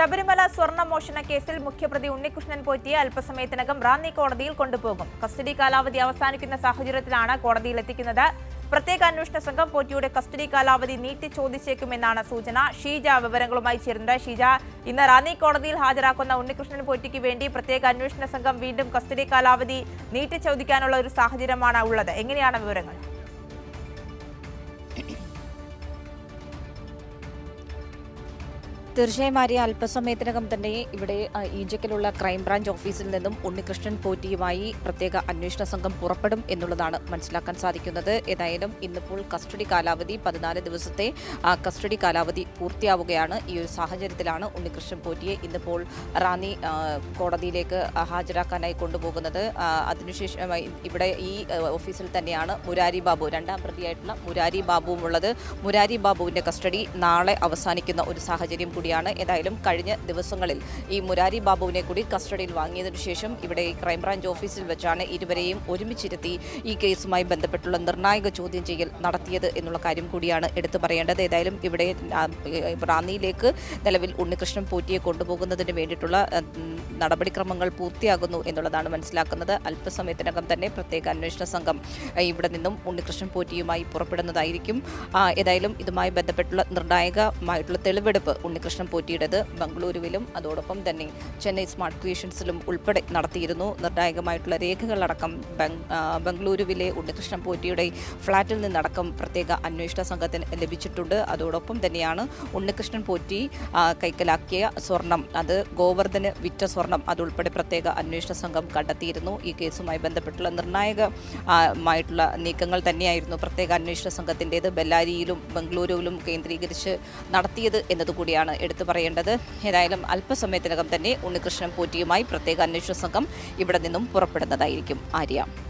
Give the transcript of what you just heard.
ശബരിമല സ്വർണ മോഷണ കേസിൽ മുഖ്യപ്രതി ഉണ്ണികൃഷ്ണൻ പോറ്റിയെ അല്പസമയത്തിനകം റാന്നി കോടതിയിൽ കൊണ്ടുപോകും. കസ്റ്റഡി കാലാവധി അവസാനിക്കുന്ന സാഹചര്യത്തിലാണ് കോടതിയിൽ എത്തിക്കുന്നത്. പ്രത്യേക അന്വേഷണ സംഘം പോറ്റിയുടെ കസ്റ്റഡി കാലാവധി നീട്ടി ചോദിച്ചേക്കുമെന്നാണ് സൂചന. ഷീജ വിവരങ്ങളുമായി ചേരുന്നത് ഷീജ ഇന്ന് റാന്നി കോടതിയിൽ ഹാജരാക്കുന്ന ഉണ്ണികൃഷ്ണൻ പോറ്റിക്ക് വേണ്ടി പ്രത്യേക അന്വേഷണ സംഘം വീണ്ടും കസ്റ്റഡി കാലാവധി നീട്ടി ചോദിക്കാനുള്ള ഒരു സാഹചര്യമാണ് ഉള്ളത്. എങ്ങനെയാണ് വിവരങ്ങൾ? തീർച്ചയായും ആര്യ അല്പസമയത്തിനകം തന്നെ ഇവിടെ ഈജക്കിലുള്ള ക്രൈംബ്രാഞ്ച് ഓഫീസിൽ നിന്നും ഉണ്ണികൃഷ്ണൻ പോറ്റിയുമായി പ്രത്യേക അന്വേഷണ സംഘം പുറപ്പെടും എന്നുള്ളതാണ് മനസ്സിലാക്കാൻ സാധിക്കുന്നത്. ഏതായാലും ഇന്നിപ്പോൾ കസ്റ്റഡി കാലാവധി പതിനാല് ദിവസത്തെ കസ്റ്റഡി കാലാവധി പൂർത്തിയാവുകയാണ്. ഈ ഒരു സാഹചര്യത്തിലാണ് ഉണ്ണികൃഷ്ണൻ പോറ്റിയെ ഇന്നിപ്പോൾ റാന്നി കോടതിയിലേക്ക് ഹാജരാക്കാനായി കൊണ്ടുപോകുന്നത്. അതിനുശേഷം ഇവിടെ ഈ ഓഫീസിൽ തന്നെയാണ് മുരാരി ബാബു രണ്ടാം പ്രതിയായിട്ടുള്ള മുരാരി ബാബുവും ഉള്ളത് മുരാരി ബാബുവിന്റെ കസ്റ്റഡി നാളെ അവസാനിക്കുന്ന ഒരു സാഹചര്യം കൂടിയാണ് ഏതായാലും കഴിഞ്ഞ ദിവസങ്ങളിൽ ഈ മുരാരി ബാബുവിനെ കൂടി കസ്റ്റഡിയിൽ വാങ്ങിയതിനു ശേഷം ഇവിടെ ക്രൈംബ്രാഞ്ച് ഓഫീസിൽ വെച്ചാണ് ഇരുവരെയും ഒരുമിച്ചിരുത്തി ഈ കേസുമായി ബന്ധപ്പെട്ടുള്ള നിർണായക ചോദ്യം ചെയ്യൽ നടത്തിയത് എന്നുള്ള കാര്യം കൂടിയാണ് എടുത്തു പറയേണ്ടത്. ഏതായാലും ഇവിടെ റാന്നിയിലേക്ക് നിലവിൽ ഉണ്ണികൃഷ്ണൻ പോറ്റിയെ കൊണ്ടുപോകുന്നതിന് വേണ്ടിയിട്ടുള്ള നടപടിക്രമങ്ങൾ പൂർത്തിയാകുന്നു എന്നുള്ളതാണ് മനസ്സിലാക്കുന്നത്. അല്പസമയത്തിനകം തന്നെ പ്രത്യേക അന്വേഷണ സംഘം ഇവിടെ നിന്നും ഉണ്ണികൃഷ്ണൻ പോറ്റിയുമായി പുറപ്പെടുന്നതായിരിക്കും. ഏതായാലും ഇതുമായി ബന്ധപ്പെട്ടുള്ള നിർണായകമായിട്ടുള്ള തെളിവെടുപ്പ് ഉണ്ണികൃഷ്ണൻ പോറ്റിയുടേത് ബംഗളൂരുവിലും അതോടൊപ്പം തന്നെ ചെന്നൈ സ്മാർട്ട് ക്രിയേഷൻസിലും ഉൾപ്പെടെ നടത്തിയിരുന്നു. നിർണായകമായിട്ടുള്ള രേഖകളടക്കം ബംഗളൂരുവിലെ ഉണ്ണികൃഷ്ണൻ പോറ്റിയുടെ ഫ്ളാറ്റിൽ നിന്നടക്കം പ്രത്യേക അന്വേഷണ സംഘത്തിന് ലഭിച്ചിട്ടുണ്ട്. അതോടൊപ്പം തന്നെയാണ് ഉണ്ണികൃഷ്ണൻ പോറ്റി കൈക്കലാക്കിയ സ്വർണം അത് ഗോവർദ്ധന് വിറ്റ സ്വർണം അതുൾപ്പെടെ പ്രത്യേക അന്വേഷണ സംഘം കണ്ടെത്തിയിരുന്നു. ഈ കേസുമായി ബന്ധപ്പെട്ടുള്ള നിർണായക മായിട്ടുള്ള നീക്കങ്ങൾ തന്നെയായിരുന്നു പ്രത്യേക അന്വേഷണ സംഘത്തിന്റേത്. ബെല്ലാരിയിലും ബംഗളൂരുവിലും കേന്ദ്രീകരിച്ച് നടത്തിയത് എന്നതുകൂടിയാണ് എടുത്തു പറയേണ്ടത്. ഏതായാലും അല്പസമയത്തിനകം തന്നെ ഉണ്ണികൃഷ്ണൻ പോറ്റിയുമായി പ്രത്യേക അന്വേഷണ സംഘം ഇവിടെ നിന്നും പുറപ്പെടുന്നതായിരിക്കും. ആര്യ.